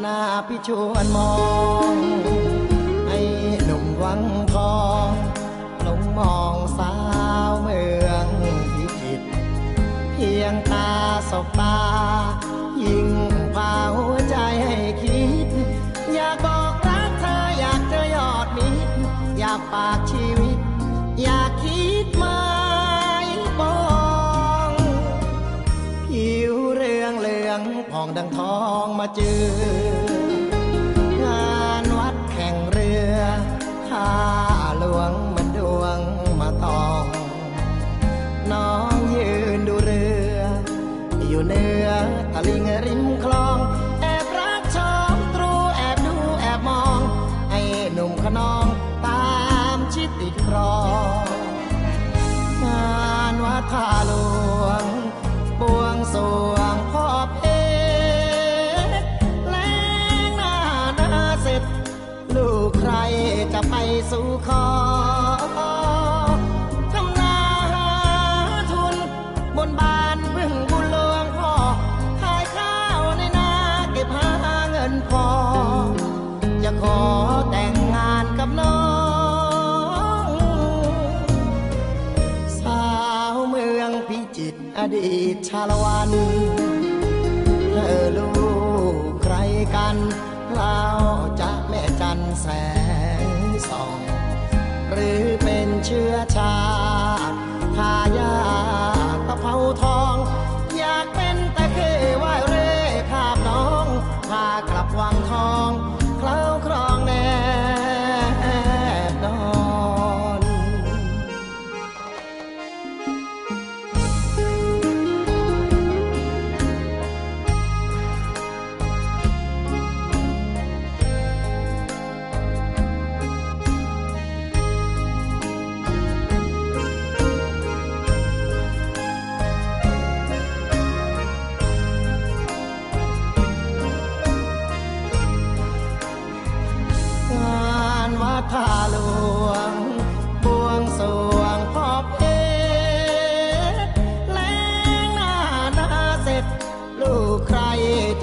หน้าพิชวนมองให้หนุ่มวังทองหลงมองสาวเมืองพิจิตรเพียงตาสบตา ยิ่งพาหัวใจให้คิด อยากบอกรักเธออยากเจอยอดมิตรอยากฝากชีวิต อยากคิด องผ่องดังทองมาเจองานวัดแข่งเรือข้าหลวงเหมือนดวงมาตองน้องยืนดูเรือ อยู่เหนือตะลิงริมคลอง จะไปสู่ขอทำนาหาทุน บนบานพึ่งบุญหลวงพ่อขายข้าวในนาเก็บหาเงินพอ จะขอแต่งงานกับน้อง สาวเมืองพิจิตรอดีตชาละวันเธอลูกใครกันเล่าจะแม่จันแสงส่อง หรือเป็นเชื้อชาติทายาทตะเภาทอง อยากเป็นตะเคไหวเร่ขาบน้องพากลับวังทอง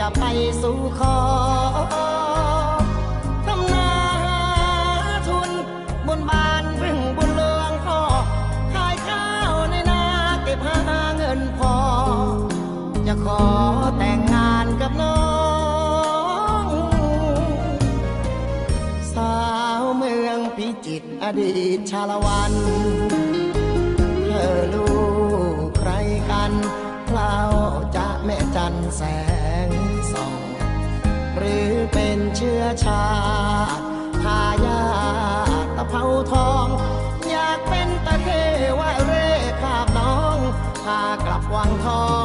จะไปสู่ขอทำนาทุนบนบานพึ่งบุญหลวงพ่อขายข้าวในนาเก็บหาเงินพอ จะขอแต่งงานกับน้อง สาวเมืองพิจิตรอดีตชาละวันเธอลูกใครกัน จันแสงส่อง หรือเป็นเชื้อชาติทายาตะเภาทอง อยากเป็นตะเคว่าเร่ขาบน้องพากลับวังทอง